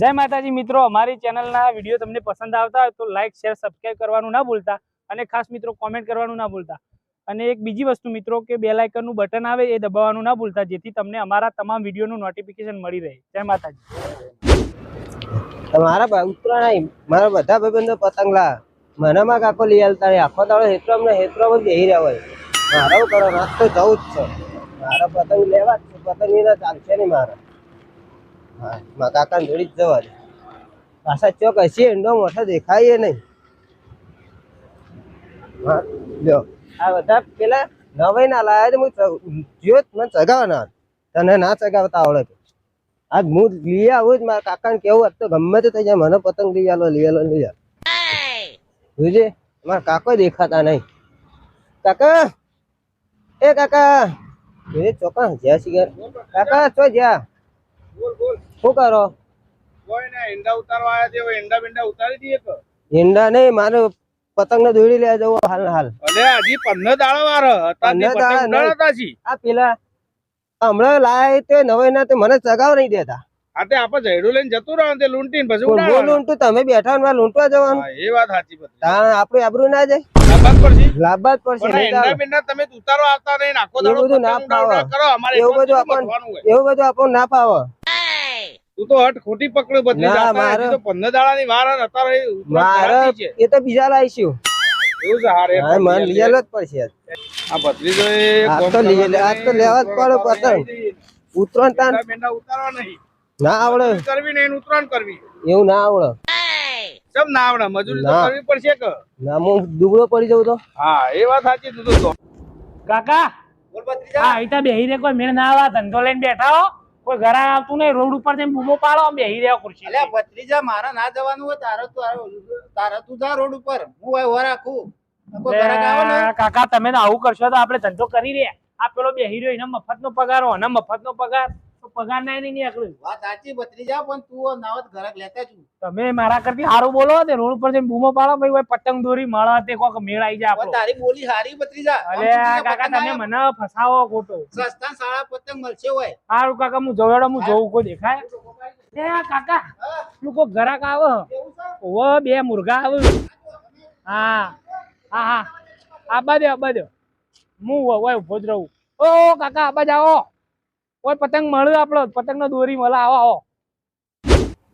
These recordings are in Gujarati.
જય માતાજી મિત્રો, અમારી ચેનલના વીડિયો તમને પસંદ આવતા હોય તો લાઈક શેર સબસ્ક્રાઈબ કરવાનું ના ભૂલતા અને ખાસ મિત્રો કોમેન્ટ કરવાનું ના ભૂલતા. અને એક બીજી વસ્તુ મિત્રો કે બે નું બટન આવે એ દબાવવાનું ના ભૂલતા, જેથી તમને અમારા તમામ વિડીયોનું નોટિફિકેશન મળી રહે. જય માતાજી. મારા ઉત્તરાયણ મારા બધા ભાઈબંધો પતંગ લા મનામાં કાકો લઈ આવતા આખો દાડો હેત્રો અમને હેતરામ જ બેહી રહ્યા હોય. મારે કરો રાત તો જવું જ છે. મારા પતંગ લેવા જ છે. પતંગ ચાલશે નહીં મારે. હા, મારા કાકા જોડી જ જવા દે. પાછા ચોક હસી એંડો મોટો દેખાય નહીં. આ બધા પેલા નવાઈ ના લાયા જ્યો મને ચગાવવાના તને ના ચગાવતા આવડે આજ હું લઈ આવું જ, મારા કાકાને કેવું હતું ગમે તે થઈ જાય, મને પતંગ લઈ આલો લઈ આલો લઈ આલો. મારા કાકો દેખાતા નહીં. કાકા! એ કાકા! જોજે ચોકા જ્યાં શિકાર કાકા, ચો જ્યાં? શું કરો? ઈંડા ઉતારવા આયા છે ઈંડા બિંડા ઉતારી દઈએ કે? ઈંડા નહીં મારે પતંગ ને દોડી લેવા જવું હાલ હાલ. અલે હજી પંદર દાડા વાર આ પેલા હમણાં લાય તે નવાઈ ના તે મને ચગાવ નહીં દેતા. આપણે લઈને જતું રહો તે લૂંટીને પછી લૂંટું તમે બેઠા ને લૂંટવા જવાનું. એ વાત સાચી બધી. તાણ આપણે આબરૂ ના જાય? લાંબા પડશે. બિંડા તમે ઉતારો આવતા નહીં એવું બધું ના એવું આપણને- એવું બધું આપણને ના ફાવે તું તો હટ ખોટી પકડ બદલી જાતા તો પંદર દાડાની વાર અને અત્યારે મારે એ તો બીજા લાવીશું. એવું છે હારે હા મને લઈ જ પડશે આ બદલી જો એ તો લઈ કરવાની તો લેવા જ પડે પતંગ. ઉતરણ તાન ઈંડા ઉતારવા નહીં. ના આવડે. કરવી નહીં ને કરવી. એવું ના આવડે. સબ ના આવડે? મજૂરી તો ના. કરવી પડશે કે? ના હું દુબળો પડી જવું તો. હા એ વાત સાચી તું તો. કાકા હા અહીં બેહી રે કોઈ મેળ ના આવે ધંધો લઈને બેઠા હો. કોઈ ઘરે આવતું નહીં રોડ ઉપર જઈને બૂમો પાડો આમ બેહી રહ્યા ખુરશી અલ્યા ભત્રીજા મારા ના જવાનું હોય તારે તું તારે તું જા રોડ ઉપર. હું હોય રાખું. કાકા તમે આવું કરશો તો આપણે ધંધો કરી રહ્યા. આ પેલો બેહી રહ્યો એને મફત નો પગાર હોય અને મફત નો પગાર. પગાર ના નહીં નીકળ્યું. વાત સાચી ભત્રીજા પણ તું નાવત ઘરક લેતા છું તમે મારા કરતી સારું બોલો તે રોડ પર જઈને બૂમો પાડો ભાઈ ભાઈ પતંગ દોરી મળે તે કોક મેળ આવી જાય આપણો. તારી બોલી હારી બતરી જા અરે કાકા તમે મને ફસાવો ખોટો. સસ્તા સાડા પતંગ મળશે હોય. હારું કાકા હું જોડો હું જોઉં કોઈ દેખાય? એ કાકા લોકો ઘરાક આવે? ઓ બે મુર્ગા આવે. હા હા હા. આબા દે આબા દે હું હોય ઊભો જ રહું. ઓ કાકા આબા જાઓ ઓય પતંગ મળે આપણો પતંગ નો દોરી મળે આવો આવો.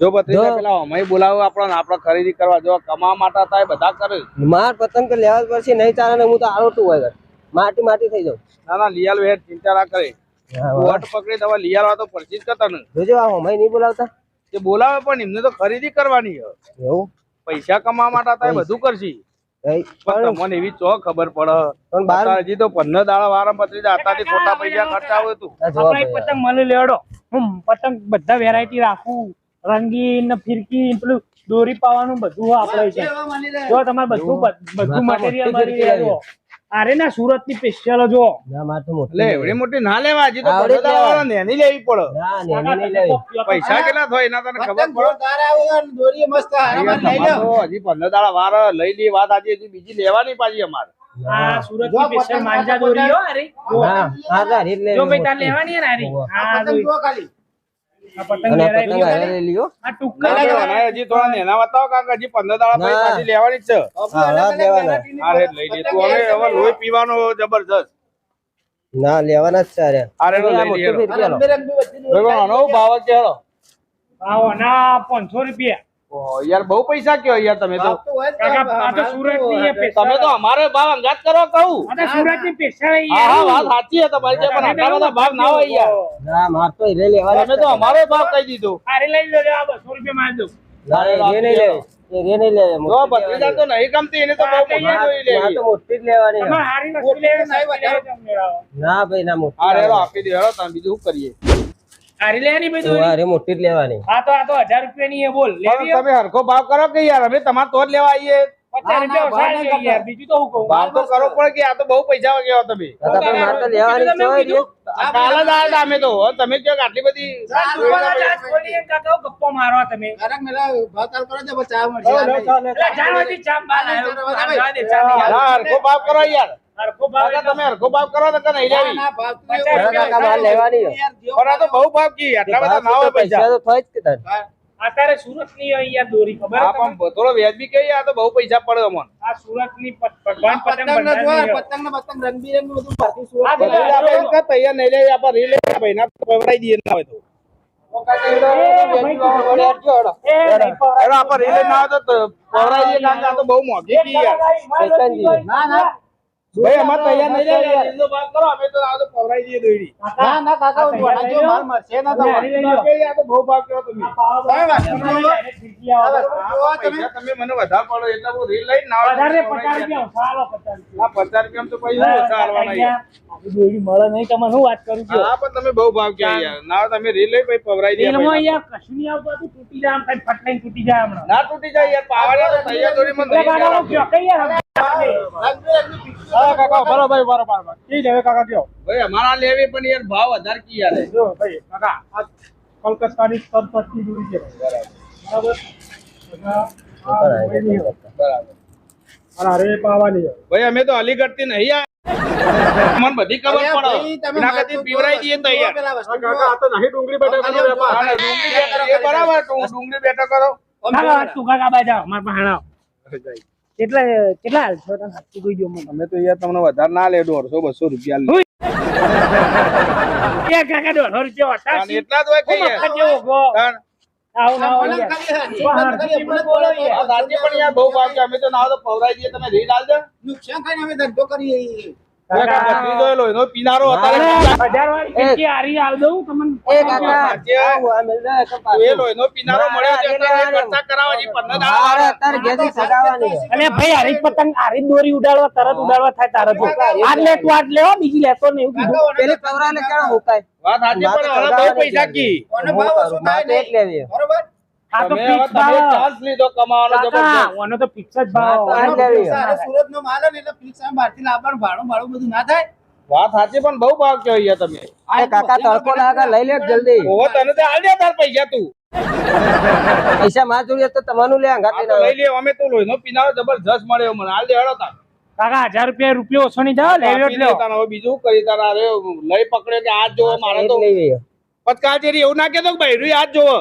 જો ભત્રીજા પેલા અમાય બોલાવો આપણને આપણે ખરીદી કરવા જો કમાવા માટે થાય બધા કરે. માર પતંગ તો લેવા જ પડશે નહીં ચાલે હું તો આરોટું હોય માટી માટી થઈ જાઉં. ના ના લિયાલ વેર ચિંતા ના કરે. હટ પકડી દવા લિયાલ તો પરચી જ કરતા ને. જોજો આ હમાય નહીં બોલાવતા. તે બોલાવે પણ એમને તો ખરીદી કરવાની એવું? પૈસા કમાવા માટે થાય બધું કરશી. કઈ તમને એવી ચો ખબર પડે. હજી તો પંદર દાડા વાળા ભત્રીજા અત્યારથી ખોટા પૈસા ખર્ચા હોય તું. આ જવાબ આપણે એક ભાઈ. પતંગ મને લેવડો હું પતંગ બધા વેરાયટી રાખું. રંગીન ફિરકી પેલું દોરી પાવાનું બધું આપણે છે. જો તમારે બધું બધું મટીરિયલ મળી રહેજો અરે ના સુરતની સ્પેશિયલ જો. ના માર તો મોટી એટલે એવડી મોટી ના લેવા હજી તો પંદર વાળા નેની લેવી. પડે. ના નેની નહીં લેવી. પૈસા કેટલા થાય? એના તને ખબર પડે? જોરદાર આવે અને દોરી મસ્ત હારા લઈ લો હજી પંદર દાડા વાર લઈ લી વાત આજે હજી બીજી લેવાની પાછી અમારે. આ સુરતની સ્પેશિયલ માંજા દોરી હો અરે હા હા તાર એટલે જો ભાઈ તાર લેવાની હે ને અરે હા ખાલી ના, ના, ના. હા, હા, લે તું હવે પીવાનો ના લેવાના જ છે અરે ભાવ છે. પાંચસો રૂપિયા. યાર બહુ પૈસા કયો યાર તમે તો. કાકા સુરતની. તમે તો અમારે ભાવ અંગાત કરો કહું. આ સુરતની સ્પેશિયલ હા હા વાત સાચી છે તમારી પણ ભાવ ના હોય યાર. ના માર તો હીરે લેવા તમે તો અમારો ભાવ કહી દીધો. અરે લઈ લો આ રૂપિયા માર દો ના, એ હીરે નહીં લેવી. નહીં લેવી. જો મોટી તો નહીં ગમતી એને તો બહુ મોટી જોઈ માર તો મોટી જ લેવાની. તમારે હારી વસ્તુ લેવી નહીં સસ્તી લેવી તમને મેળવો. ના ભાઈ ના મોટી હા આપી દે હેડો તમે બીજું શું કરીએ? હારી લેવાની ભાઈ તો દોરી? અરે મોટી જ લેવાની. હા તો આ તો 1000 રૂપિયા ની એ બોલ લેવી તમે હરખો ભાવ કરો કે યાર? અમે તમાર તો જ લેવા આવીએ. પચાસ રૂપિયા ઓછા નહીં યાર. બીજું તો હું કહું? ભાવ તો કરો પણ કે આ તો બહુ પૈસા કેવો તમે. માર તો લેવાની છે. કાલ જ આવ્યા અમે તો તમે કે આટલી બધી કાકા ગપ્પો મારો તમે. ઘરાક મેલા ભાવ તાલ કરો તો ચા મળી નહીં હા હરખો ભાવ કરો યાર. ના, ના, હોય. ના હોય. અત્યારે સુરતની અહીંયા દોરી ખબર આ છે તમને? પણ થોડો વ્યાજબી કહીએ આ તો બહુ પૈસા પડે અમને. આ સુરતની ભગવાન પતંગ ને ને બધું ભારતી સુરત આપણે તૈયાર નહીં લે આપણે રીલ ભાઈ ના પવરાઈ દઈએ ના હોય તો. આપણે રીલ લઈને આવે તો પવરાઈ દઈએ કારણ તો બહુ મોંઘી ના ના. ભાઈ અમાર તૈયાર નહીં લે રીલનો ભાગ કરો અમે તો આ તો પવરાઈ દઈએ દોયડી ના ના કાકા હું લઈ માલ મળશે ના તમે તમારે. આ તો બહુ ભાગ કહો તમે વાત તમે તમે મને વધારે પડો એટલે હું રીલ લઈ ના વધારે તો પચાસ પવરાઈ દઈએ. રૂપિયા ચાલો પચાસ રૂપિયા. આ પચાસ રૂપિયા તો પૈસા ઓછા હાલવાના યાર. આવી મળે નહીં તમને હું વાત કરું છું હા પણ તમે બહુ ભાગ કે યાર ના તમે રીલ લઈ પછી પવરાઈ દઈએ રેલમાં ભાઈ. કશું નહીં આવતું તૂટી જાય આમ ફટ લઈને તૂટી જાય હમણાં. ના તૂટી જાય યાર પાવડા તૈયાર. કયો, કઈ યાર કાકા, બરોબર, બરોબર, બરોબર. ઈ જ હવે કાકા કયો. ભાઈ અમારા લેવી પણ યાર ભાવ વધારે કી યાર જો ભાઈ, કાકા, આ કલકત્તાની તરતરતી દોરી છે. બરાબર? કાકા, આ દુબઈની છે. બરાબર અને પાવાની ભાઈ અમે તો અલીગઢથી નહીં મને બધી ખબર પડે એના કરતી પીવરાઈ કાકા, આ તો નહીં ડુંગળી. વેપાર. બેઠો બરાબર ડુંગળી બેઠો કરો કાકા, તું કાકા બાજુ મારા પાસે આવ. કેટલા કેટલા હાલશો તમે? સાચું કહી દો અમે તો યાર તમને વધારે ના લે દોઢસો બસો રૂપિયા લે. એ કાકા દોઢસો રૂપિયા હતા એટલા કે છે. અમે તો ના તો પવરાઈ જઈએ તમે રીલ આલજો. નુકસાન ખાઈને અમે ધંધો કરીએ. દોરી ઉડાડવા તરત ઉડાડવા થાય તારે જો. આજ લે તું આજ લેવો બીજી લેતો નહીં એવું કીધું. પેલી પવરાને ક્યાં મુકાય? વાત સાચી પણ પૈસા કી. બરોબર? લેવી. પૈસા અરે સુરતનો માલ ને એટલે ફિક્સ આમ બહારથી લાવવાનું ભાડું ભાડું બધું ના થાય. વાત સાચી પણ બહુ ભાવ કયો યાર તમે. કાકા તડકો લાગે લઈ લે જલ્દી. ઓહો તને તો આલ દે તાર પૈસા તું. પૈસા માં જોઈએ તો તમારું લે અંગાતે ના લઈ લે અમે તો લોહીનો પીનારો જબરજસ્ત મળ્યો મને. હાલ દે હેડો તાર. કાકા હજાર રૂપિયા રૂપિયો ઓછો નહીં જાવ તાર હવે બીજું કરી તારા લઈ પકડે કે આજ જોવો મારે તો લેવી છે. એવું ના કેતો ભાઈ ભાઈ આજ જોવો.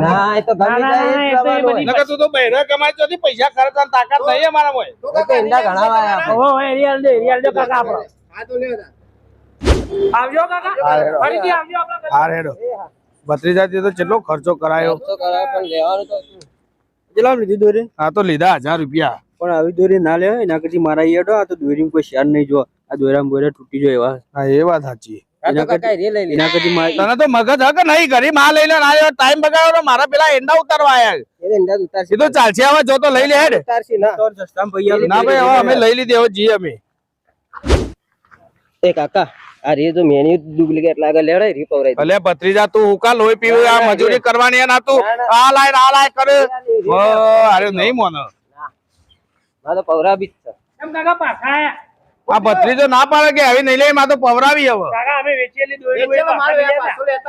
ના એ તો ગમી ના, ના, જાય ના, એ એ તો એ પ્રમાણે બધી હોય. નકર તું તો બહેરો કમાય ચોથી પૈસા ખર્ચવાની તાકાત નહીં અમારા મોય તો એ ઈંડા ઘણા વાયા આપણે. એરિયલ દે એરિયલ દે કાકા આપણો હા તો લેવો આવજો કાકા. ફરીથી આવજો આપણા હા રેડો ભત્રીજાથી તો કેટલો ખર્ચો કરાયો? ખર્ચો કરાવે પણ લેવાનું તો કેટલા લીધી દોરી? હા તો લીધા હજાર રૂપિયા. પણ આવી દોરી ના લેવાય એના કરતી મારા ઈયડો આ તો દોરીમાં કોઈ શેર નહીં જો. આ દોરામાં બોરા તૂટી જાય એવા. હા એ વાત સાચી. તને તો મગજ હક નહીં ઘરી માં લઈ લે ટાઈમ બગાડ્યો મારા પેલા એંડા ઉતારવા આયા એ ઈંડા જ ઉતારશે. એ તો ચાલશે હવે જો તો લઈ લે હેડ. ના. તો સસ્તામાં પૈયા ના ભાઈ હવે અમે લઈ લીધી હવે જઈએ અમે. એ કાકા આ રે મેની ડુપ્લિકેટ લાગે લેવડે રી પવરાઈ ભત્રીજા તું હુકા લોહી પીવું આ મજૂરી કરવાની ના તું આ લાય આ લાય કરે. અરે નહીં મોનો. આ તો પવરા બી છે. કેમ કાકા પાછા આયા? આ ભત્રીજો ના પાડે કે આવી નહીં લે માં તો પવરાવી હવે. કાકા અમે વેચેલી દોરી લેતા.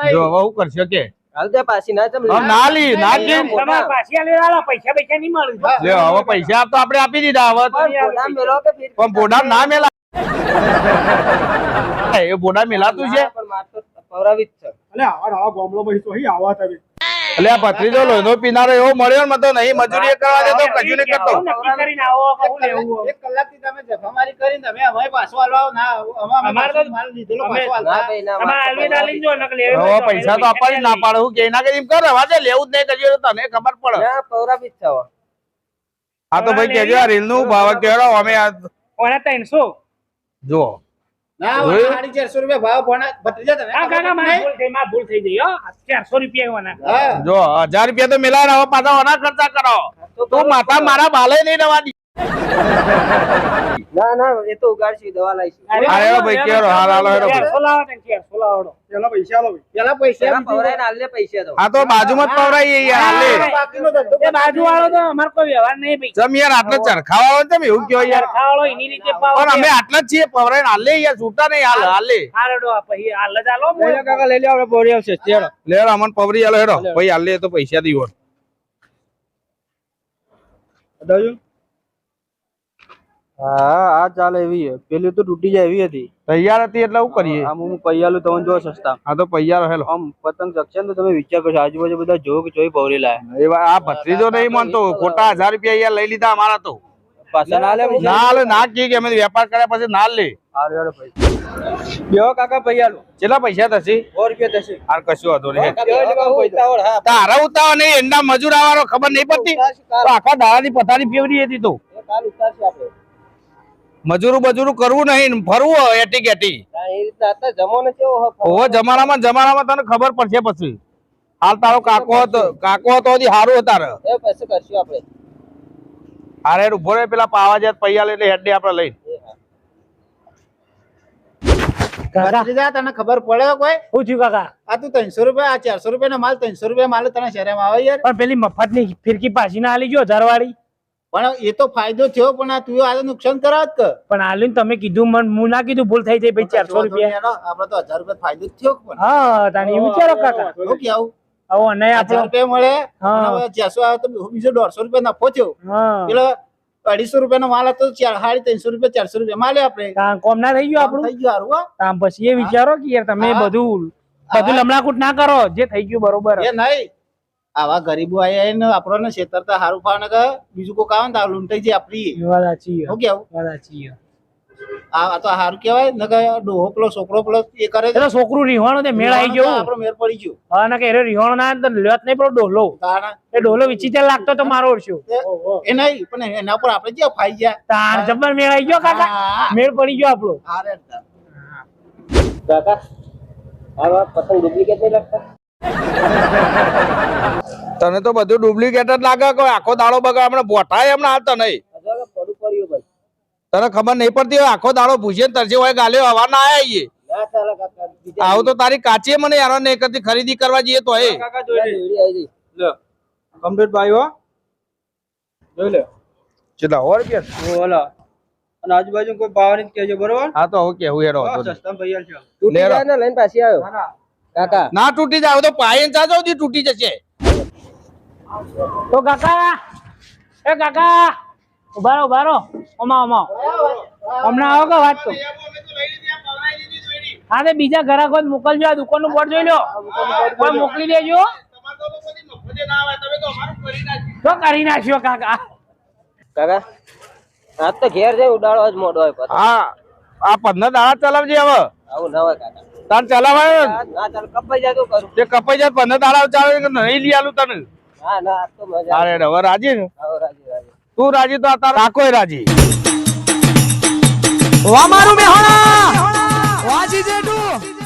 નહીં. જો હવે હું કરશે કે? હાલ પાછી ના ના લી ના લી. પાછી પૈસા પૈસા નહીં મળે. લે હવે પૈસા તો આપણે આપી દીધા હવે પણ બોડા ના મેલા. એ બોડા મેલાતું છે? પણ માર તો પવરા બી જ છે. અલે તો આવા તમે એટલે આ ભત્રીજો લોહીનો પીનારો એવો મળ્યો ને તો નહીં મજૂરી કરવા દેતો કજુ ને કરતો નક્કી કરીને આવો. એક કલાકથી તમે જફામારી કરીને તમે અમે પાછો હાલવા ના અમે- અમે તો- માલ લીધેલો પાછો આલવા ના આલવી ના તમારે માર તો આલવી પવરા આલીને જો, નકર લેવું હવે પૈસા તો અમે આપવાની ના પાડે હું કે એના કે એમ કર? વાજે લેવું જ નહીં કજુ તને ખબર પડે. ના પૌરા બી છે આ તો ભાઈ કેજો આ રીલનું ભાવ કેરો અમે આ ઓના ત્રણસો? જો જો હજાર રૂપિયા તો મેલા હવે પાછા ઓના ખર્ચા કરો. તું માતા મારા બાલે નહીં રવા દી. ના ના એ તો ઉગાડશી દવા લાવીશું. અરે હેડો ભાઈ, કેરો, હાલ, હાલો, હેડો ભાઈ. ચારસો લાવો ને ચારસો લાવો પેલા પૈસા પેલા પવરાઈ ને હાલ પૈસા તો. આ તો બાજુમાં જ પવરાય યાર હાલે. બાકીનો ધંધો એ બાજુ વાળો તો અમાર કોઈ વ્યવહાર નહીં ભાઈ. જમ યાર આટલો ચરખાવા આવે તમે એવું કયો યાર. ખાવાળો એની રીતે પાવ પણ અમે આટલા જ છીએ ને હાલે યાર છૂટા નહીં હાલ હાલે હારડો આ પછી હાલ જ હાલો મોય. લો કાકા લઈ લો આપણે બોરી આવશે ચેડો. લેડો અમન પવરી હાલો હેડો. ભાઈ હાલે તો પૈસા દીવો. બતાવજો હા આ ચાલે એવી છે. પેલી તો તૂટી જાય એવી હતી. તૈયાર હતી એટલે શું કરીએ? આમ હું પૈયાલું તમને જો સસ્તા. આ તો પૈયારો હેલો. આમ પતંગ ચકશે ને તો તમે વિચાર કરશો આજુબાજુ બધા જો કે જોઈ લાયા. એવા આ ભત્રીજો નહીં માનતો. ખોટા હજાર રૂપિયા અહીંયા લઈ લીધા અમારા તો. ના લે ના લે ના કી કે અમે વેપાર કર્યા પછી ના લે. કાકા પૈયાલું. કેટલા પૈસા થશે? સો રૂપિયા થશે. આ કશું હતો નહીં. હા. તારા ઉતાવ નહીં એમના મજૂર આવવાનો ખબર નહીં પડતી. આખા આખા દાડાની પથારી ફેવરી હતી તો. મજૂરું બજૂરું કરવું નહીં ફરવું એટી કેટી હો ઓહો જમાનામાં જમાનામાં તને ખબર પડશે પછી. હાલ તારો કાકો હતો કાકો હતો સારું હતા તારે એ પછી કરશું આપણે. હારે ઊભો રે પેલા પાવા જાય પૈયા લઈને હેડી આપણે લઈ તને ખબર પડે કોઈ? થયું કાકા. આ તું ત્રણસો રૂપિયા આ ચારસો રૂપિયા નો માલ ત્રણસો રૂપિયા માલ તને શહેરમાં આવે યાર. પણ પેલી મફતની ફિરકી પાછી ના આલી ગયો હજાર વાળી પણ એ તો ફાયદો થયો પણ આ તું આ નુકસાન કરાવત કે? પણ આલ્યું તમે કીધું મન હું ના કીધું ભૂલ થઈ જાય ભાઈ ચારસો રૂપિયા. આપડે તો હજાર રૂપિયા ફાયદો થયો પણ? હા તાણી એવું વિચારો કાકા. આવો? અને હજાર રૂપિયા મળે હવે આવે તો બીજો દોઢસો રૂપિયા નફો થયો. હા. પેલો અઢીસો રૂપિયા નો માલ હતો સાડી ત્રણસો રૂપિયા ચારસો રૂપિયા માલે આપણે. કોમ ના થઈ ગયું આપણું? થઈ ગયું સારું હો. પછી એ વિચારો કે યાર તમે હા. બધું બધું લમણાકૂટ ના કરો જે થઈ ગયું બરોબર. એ નહીં. આવા ગરીબો આયા ને આપણને છેતરતા હારું ફાવે ને કે બીજું કોઈ આવે ને તો આ લૂંટાઈ જાય આપડી. વાત સાચી છે. શું કેવું વાત સાચી આ આ તો હારું કેવાય ને કે ડોહો પેલો છોકરો પેલો એ કરે છોકરું રીહોણું તે મેળ આવી ગયો. આપણો મેળ પડી ગયો. હા ના કે એરો રીહોણો ના તો લેત નહીં પડો ડોલો એ ડોલો વિચિત્ર લાગતો તો મારો ઓળશ્યો એ નહીં પણ એના પર આપણે જે ફાઈ ગયા. તાર જબર મેળ આવી ગયો કાકા. હા. મેળ પડી ગયો આપણો. હારે કાકા આ પતંગ ડુપ્લિકેટ નહીં લાગતા? તને તો બધું ડુપ્લિકેટ જ લાગે કોઈ આખો દાડો બગાડ? હમણાં બોટાય હમણાં હાલતા નહીં. તને ખબર નહીં પડતી હોય આખો દાડો ભૂજે ને તરસે હોય ગાલે હવા ના ના બીજા આવું તો તારી કાચી મને યાર નહીં કરતી ખરીદી કરવા જઈએ તો એ. કાકા જોઈ લે. જોડી આવી જઈ લે કમ્પ્લીટ ભાઈ હો. જોઈ લે. ચેલા ઓર કે ઓલા અને આજુબાજુ કોઈ ભાવની નહીં કહેજો બરોબર? હા તો હું કેવું હેરો નહીં. સસ્તામાં છે. તૂટી જાય ને લઈને પાછી આવ્યો. ના ના. કાકા. ના તૂટી જાય હવે તો પાયન ચાજો દી તૂટી જશે. તો કાકા એ કાકા ઉભારો ઉભારો ઊભા રહો. ઓમાં ઓમાં. હમણાં આવો કે વાત તો? હા તે બીજા ગ્રાહકો મોકલજો આ દુકાનનું બોર્ડ જોઈ લો. કોઈ મોકલી દેજો. તો કરી નાખ્યો કાકા. કાકા આજ તો ઘેર જાય ઉડાડો જ મોડો હોય. હા આ પંદર દાડા ચલાવજે હવે. આવું ના હોય કાકા. તાર ચલાવાય ના ના ચાલ કપાઈ જાય તો કરું. તે કપાઈ જાય પંદર દાડા ચાલે નહીં લઈ આલું તને? ના ના આજ તો મજા અરે હવે રાજી ને? આવો રાજી રાજી. તું રાજી તો તારા કાકોય રાજી. વામારું મેહોણા વાજી જેઠું!